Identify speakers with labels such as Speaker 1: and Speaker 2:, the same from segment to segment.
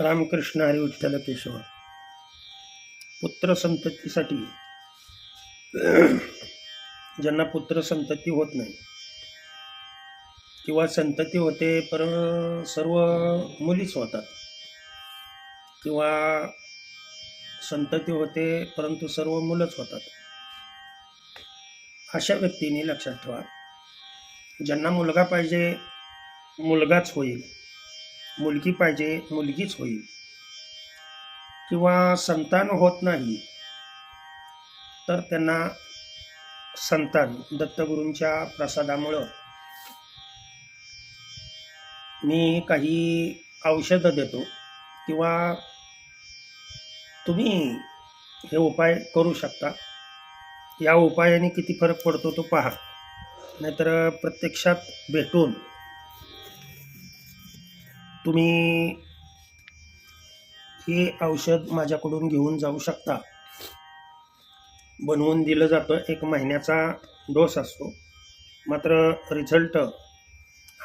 Speaker 1: रामकृष्ण हरी विठ्ठल केशव पुत्र संततीसाठी ज्यांना पुत्र संतती होत नाही किंवा संतती होते पर सर्व मुलीच होतात. किंवा संतती होते परंतु सर्व मुलंच होतात. अशा व्यक्तींनी लक्षात ठेवा ज्यांना मुलगा पाहिजे मुलगाच होईल. मुलगी पाहिजे मुलगीच होईल. किंवा संतान होत नाही तर त्यांना संतान दत्तगुरूंच्या प्रसादामुळं. मी काही औषधं देतो किंवा तुम्ही हे उपाय करू शकता. या उपायाने किती फरक पडतो तो पहा. नाहीतर प्रत्यक्षात भेटून तुम्ही हे औषध माझ्याकडून घेऊन जाऊ शकता. बनवून दिलं जातं. एक महिन्याचा डोस असतो. मात्र result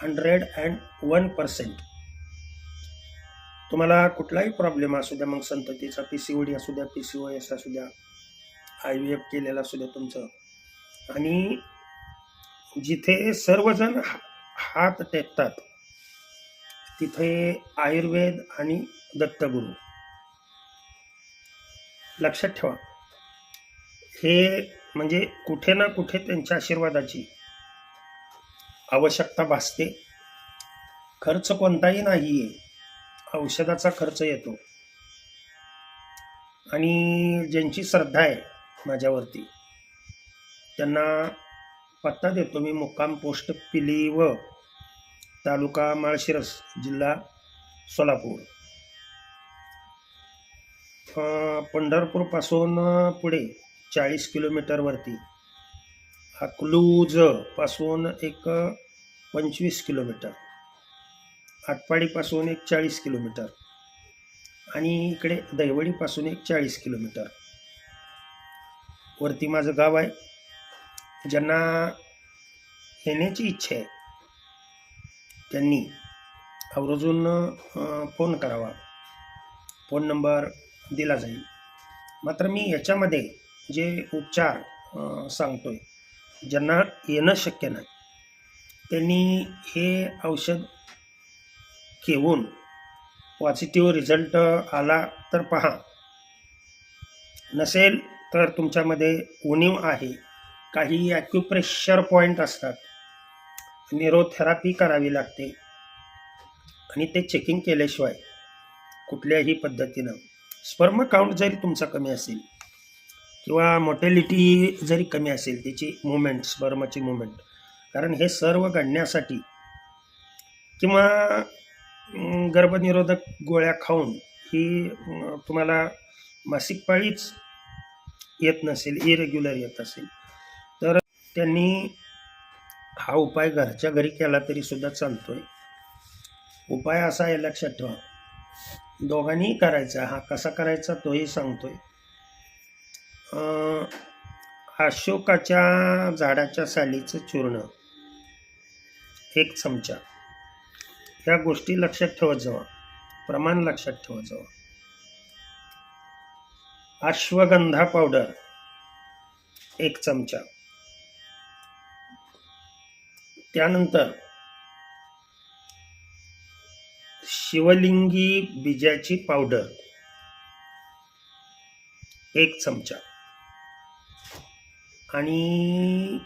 Speaker 1: hundred and one percent तुम्हाला कुठलाही प्रॉब्लेम असू द्या मग संततीचा पी सी ओ डी असू द्या पी सी ओ एस असू द्या आय व्ही एफ केलेलं असू द्या तुमचं. आणि जिथे सर्वजण हा- हात टेकतात तिथे आयुर्वेद आणि दत्तगुरू. लक्षात ठेवा. हे म्हणजे कुठे ना कुठे त्यांच्या आशीर्वादाची आवश्यकता भासते. खर्च कोणताही नाही आहे औषधाचा खर्च येतो. आणि ज्यांची श्रद्धा आहे माझ्यावरती त्यांना पत्ता देतो. मी मुक्काम पोस्ट पिली व तालुका माळशिरस जिल्हा सोलापूर. पंढरपूरपासून पुढे चाळीस किलोमीटरवरती अकलूजपासून एक पंचवीस किलोमीटर. आटपाडीपासून एक चाळीस किलोमीटर. आणि इकडे दहिवडीपासून एक चाळीस किलोमीटर. वरती माझं गाव आहे. ज्यांना येण्याची इच्छा आहे त्यांनी आवर्जून फोन करावा. फोन नंबर दिला जाईल. मात्र मी याच्यामध्ये जे उपचार सांगतो आहे ज्यांना येणं शक्य नाही त्यांनी हे औषध घेऊन पॉझिटिव्ह रिझल्ट आला तर पहा. नसेल तर तुमच्यामध्ये उणीव आहे. काही ॲक्युप्रेशर पॉईंट असतात. निरोथेरापी करावी लागते. आणि ते चेकिंग केल्याशिवाय कुठल्याही पद्धतीनं स्पर्म काउंट जरी तुमचा कमी असेल किंवा मोटेलिटी जरी कमी असेल त्याची मुवमेंट स्पर्मची मुवमेंट कारण हे सर्व घडण्यासाठी किंवा गर्भनिरोधक गोळ्या खाऊन ही तुम्हाला मासिक पाळीच येत नसेल इरेग्युलर येत असेल तर त्यांनी हा उपाय घरच्या घरी केला तरी सुद्धा चालतोय. उपाय असा आहे लक्षात ठेवा. दोघांनीही करायचा हा कसा करायचा तोही सांगतोय. अशोकाच्या झाडाच्या सालीचं चूर्ण. एक चमचा. ह्या गोष्टी लक्षात ठेवत जावा. प्रमाण लक्षात ठेवत जावा. अश्वगंधा पावडर. एक चमचा. त्यानंतर शिवलिंगी बीजाची पावडर एक चमचा. आणि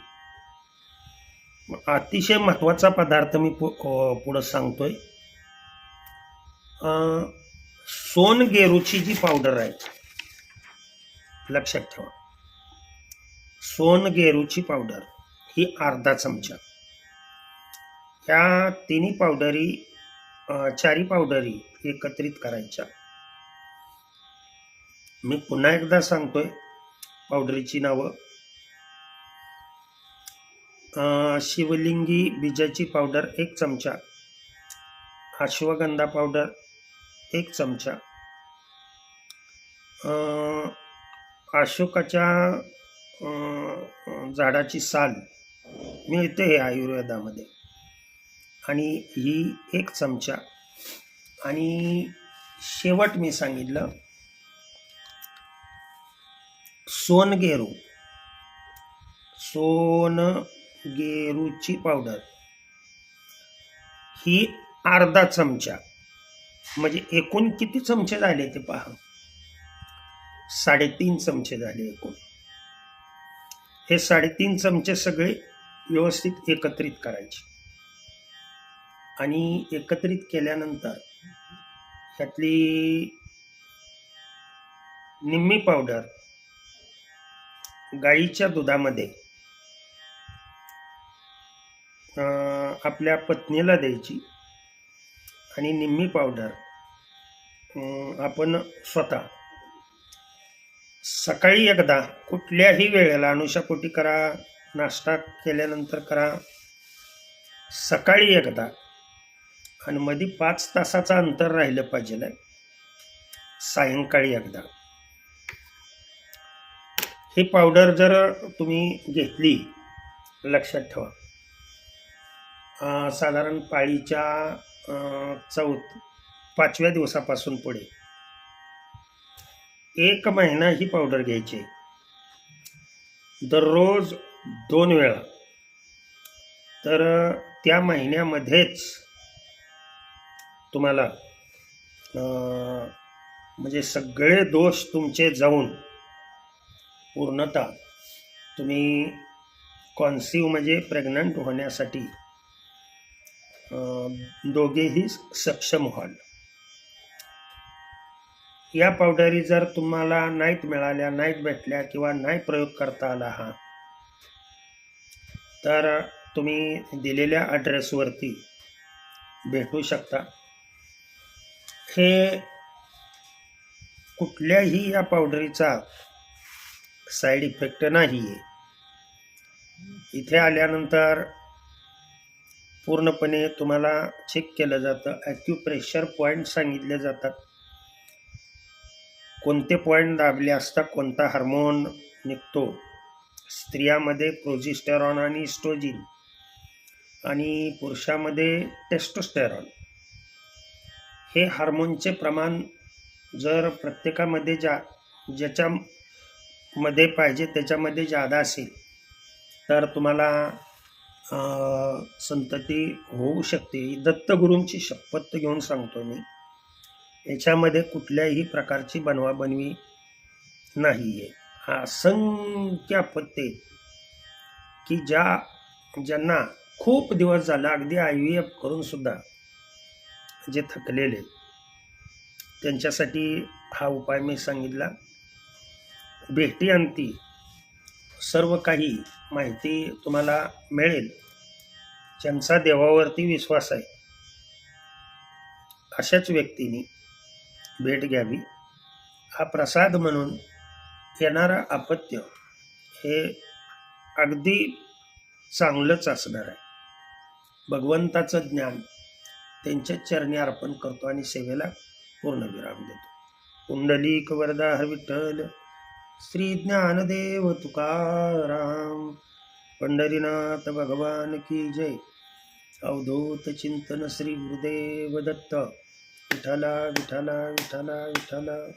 Speaker 1: अतिशय महत्त्वाचा पदार्थ मी पु पुढं सांगतोय. अ, सोनगेरूची जी पावडर आहे लक्षात ठेवा. सोनगेरूची पावडर ही अर्धा चमचा. ह्या तिन्ही पावडरी चारी पावडरी एकत्रित करायच्या. मी पुन्हा एकदा सांगतोय पावडरीची नावं. शिवलिंगी बीजाची पावडर एक चमचा अश्वगंधा पावडर एक चमचा अशोकाच्या झाडाची साल मिळते हे आयुर्वेदामध्ये. आणि ही एक चमचा. आणि शेवट मी सांगितलं सोनगेरू. सोनगेरूची पावडर. ही अर्धा चमचा. म्हणजे एकूण किती चमचे झाले ते पहा. साडेतीन चमचे झाले एकूण. हे साडेतीन चमचे सगळे व्यवस्थित एकत्रित करायचे. आणि एकत्रित केल्यानंतर ह्यातली निम्मी पावडर गाईच्या दुधामध्ये आपल्या पत्नीला द्यायची आणि निम्मी पावडर आपण स्वतः सकाळी एकदा कुठल्याही वेळेला अनुशापोटी करा नाश्ता केल्यानंतर करा सकाळी एकदा आणि मध्ये पाच तासाचं अंतर राहिलं पाहिजे सायंकाळी एकदा. ही पावडर जर तुम्ही घेतली लक्षात ठेवा. साधारण पाळीच्या चौथ पाचव्या दिवसापासून पुढे. एक महिना ही पावडर घ्यायची. दररोज दोन वेळा. तर त्या महिन्यामध्येच तुम्हाला म्हणजे सगळे दोष तुमचे जाऊन पूर्णतः तुम्ही कॉन्सिव्ह म्हणजे प्रेग्नंट होण्यासाठी दोघेही सक्षम व्हाल. या पावडरी जर तुम्हाला नाहीत मिळाल्या नाहीत भेटल्या किंवा नाही प्रयोग करता आला हा तर तुम्ही दिलेल्या ॲड्रेसवरती भेटू शकता. हे कुठल्याही या पावडरीचा साईड इफेक्ट नाही आहे इथे आल्यानंतर पूर्णपणे तुम्हाला चेक केलं जातं. ॲक्युप्रेशर पॉईंट सांगितले जातात. कोणते पॉईंट दाबले असता कोणता हार्मोन निघतो? स्त्रियामध्ये प्रोजिस्टेरॉन आणि इस्ट्रोजिन आणि पुरुषामध्ये टेस्टोस्टेरॉन हे हार्मोनचे प्रमाण जर प्रत्येकामध्ये जा ज्याच्यामध्ये पाहिजे त्याच्यामध्ये जादा असेल तर तुम्हाला संतती होऊ शकते. दत्तगुरूंची शपथ घेऊन सांगतो मी. याच्यामध्ये कुठल्याही प्रकारची बनवाबनवी नाही आहे हा असंख्य आपत्ती की ज्या ज्यांना खूप दिवस झाला अगदी आय व्ही एफ करूनसुद्धा जे थकलेले त्यांच्यासाठी हा उपाय मी सांगितला. भेटी अंती सर्व काही माहिती तुम्हाला मिळेल. ज्यांचा देवावरती विश्वास आहे. अशाच व्यक्तीने भेट घ्यावी. हा प्रसाद म्हणून येणारं अपत्य हे अगदी चांगलंच असणार आहे. भगवंताचं ज्ञान त्यांच्या चरणी अर्पण करतो आणि सेवेला पूर्णविराम देतो. कुंडलीक वरदा विठ्ठल श्री ज्ञानदेव तुकाराम पंढरीनाथ भगवान की जय. अवधूत चिंतन श्री गुरुदेव दत्त. विठला विठला विठला विठला